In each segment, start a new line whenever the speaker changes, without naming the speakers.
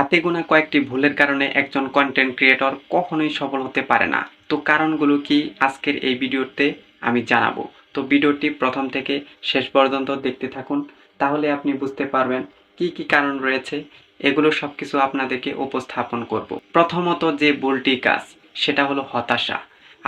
হাতে গোনা কয়েকটি ভুলের কারণে একজন কন্টেন্ট ক্রিয়েটর কখনোই সফল হতে পারে না। তো কারণগুলো কি আজকের এই ভিডিওতে আমি জানাব। তো ভিডিওটি প্রথম থেকে শেষ পর্যন্ত দেখতে থাকুন। তাহলে আপনি বুঝতে পারবেন কি কি কারণ রয়েছে। এগুলো সব কিছু আপনাদেরকে উপস্থাপন করব। প্রথমত যে ভুলটি কাজ, সেটা হলো হতাশা।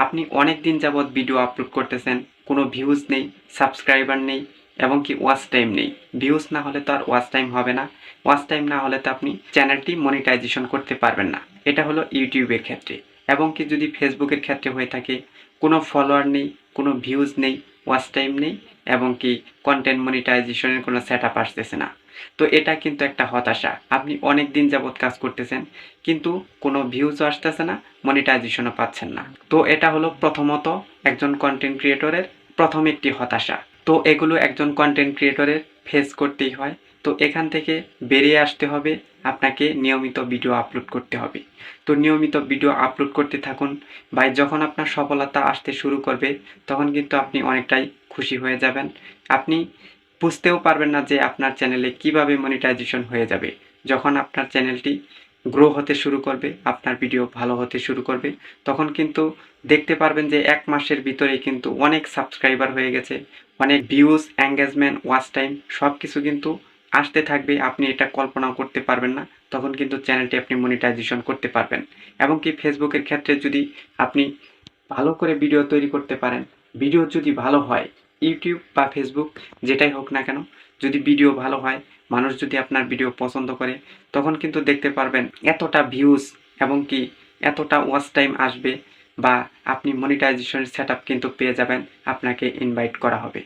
আপনি অনেক দিন যাবৎ ভিডিও আপলোড করতেছেন, কোনো ভিউজ নেই সাবস্ক্রাইবার নেই এবং কি ওয়াচ টাইম নেই। ভিউজ না হলে তো আর ওয়াচ টাইম হবে না। ওয়াচ টাইম না হলে তো আপনি চ্যানেলটি মনিটাইজেশন করতে পারবেন না। এটা হলো ইউটিউবের ক্ষেত্রে। এবং কি যদি ফেসবুকের ক্ষেত্রে হয়ে থাকে, কোনো ফলোয়ার নেই, কোনো ভিউজ নেই ওয়াচ টাইম নেই এবং কি কন্টেন্ট মনিটাইজেশনের কোনো সেট আপ আসতেছে না। তো এটা কিন্তু একটা হতাশা। আপনি অনেক দিন যাবৎ কাজ করতেছেন, কিন্তু কোনো ভিউজও আসতেছে না মনিটাইজেশনও পাচ্ছেন না। তো এটা হলো প্রথমত একজন কন্টেন্ট ক্রিয়েটরের প্রথম একটি হতাশা। তো এগুলো একজন কন্টেন্ট ক্রিয়েটরের ফেস করতেই হয়। তো এখান থেকে বেরিয়ে আসতে হবে, আপনাকে নিয়মিত ভিডিও আপলোড করতে হবে। তো নিয়মিত ভিডিও আপলোড করতে থাকুন। বা যখন আপনার সফলতা আসতে শুরু করবে, তখন কিন্তু আপনি অনেকটাই খুশি হয়ে যাবেন। আপনি বুঝতেও পারবেন না যে আপনার চ্যানেলে কীভাবে মনিটাইজেশন হয়ে যাবে। যখন আপনার চ্যানেলটি গ্রো হতে শুরু করবে, আপনার ভিডিও ভালো হতে শুরু করবে। তখন কিন্তু দেখতে পারবেন যে এক মাসের ভিতরে কিন্তু অনেক সাবস্ক্রাইবার হয়ে গেছে, অনেক ভিউজ এঙ্গেজমেন্ট ওয়াচ টাইম সব কিছু কিন্তু আসতে থাকবে, আপনি এটা কল্পনাও করতে পারবেন না। তখন কিন্তু চ্যানেলটি আপনি মনিটাইজেশন করতে পারবেন। এবং কি ফেসবুকের ক্ষেত্রে যদি আপনি ভালো করে ভিডিও তৈরি করতে পারেন ভিডিও যদি ভালো হয় ইউটিউব বা ফেসবুক যেটাই হোক না কেন, যদি ভিডিও ভালো হয়, মানুষ যদি আপনার ভিডিও পছন্দ করে, তখন কিন্তু দেখতে পারবেন এতটা ভিউজ এবং কি এতটা ওয়াচ টাইম আসবে বা আপনি মনিটাইজেশন সেট কিন্তু পেয়ে যাবেন, আপনাকে ইনভাইট করা হবে।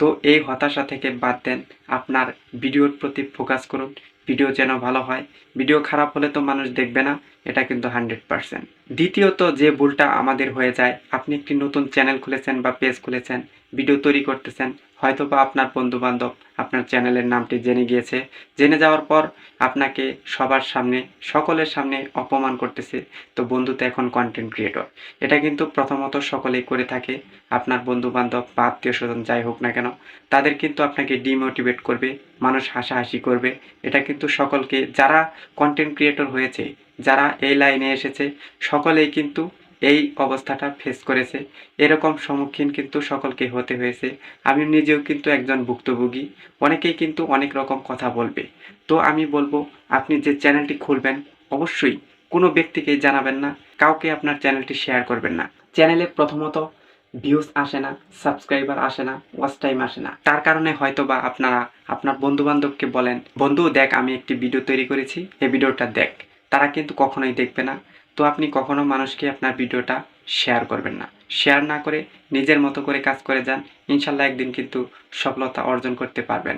তো এই হতাশা থেকে বাদ দেন, আপনার ভিডিওর প্রতি ফোকাস করুন, ভিডিও যেন ভালো হয়। ভিডিও খারাপ হলে তো মানুষ দেখবে না, এটা কিন্তু হান্ড্রেড পারসেন্ট। দ্বিতীয়ত যে ভুলটা আমাদের হয়ে যায়, আপনি একটি নতুন চ্যানেল খুলেছেন বা পেজ খুলেছেন ভিডিও তৈরি করতেছেন। হয়তো বা আপনার বন্ধু বান্ধব আপনার চ্যানেলের নামটি জেনে গিয়েছে। জেনে যাওয়ার পর আপনাকে সবার সামনে, সকলের সামনে অপমান করতেছে। তো বন্ধু তো এখন কন্টেন্ট ক্রিয়েটর এটা কিন্তু প্রথমত সকলেই করে থাকে। আপনার বন্ধু বান্ধব বা আত্মীয় স্বজন যাই হোক না কেন, তাদের কিন্তু আপনাকে ডিমোটিভেট করবে, মানুষ হাসাহাসি করবে। এটা কিন্তু সকলকে, যারা কন্টেন্ট ক্রিয়েটর হয়েছে, যারা এই লাইনে এসেছে, সকলেই কিন্তু এই অবস্থাটা ফেস করেছে। এরকম সম্মুখীন কিন্তু সকলকে হতে হয়েছে। আমি নিজেও কিন্তু একজন ভুক্তভোগী। অনেকেই কিন্তু অনেক রকম কথা বলবে। তো আমি বলব, আপনি যে চ্যানেলটি খুলবেন, অবশ্যই কোনো ব্যক্তিকে জানাবেন না, কাউকে আপনার চ্যানেলটি শেয়ার করবেন না। চ্যানেলে প্রথমত ভিউজ আসে না সাবস্ক্রাইবার আসে না ওয়াচ টাইম আসে না। তার কারণে হয়তো বা আপনারা আপনার বন্ধু বান্ধবকে বলেন, বন্ধু, দেখ, আমি একটি ভিডিও তৈরি করেছি, এই ভিডিওটা দেখ। তারা কিন্তু কখনোই দেখবে না। তো আপনি কখনো মানুষকে আপনার ভিডিওটা শেয়ার করবেন না। শেয়ার না করে নিজের মতো করে কাজ করে যান, ইনশাল্লাহ একদিন কিন্তু সফলতা অর্জন করতে পারবেন।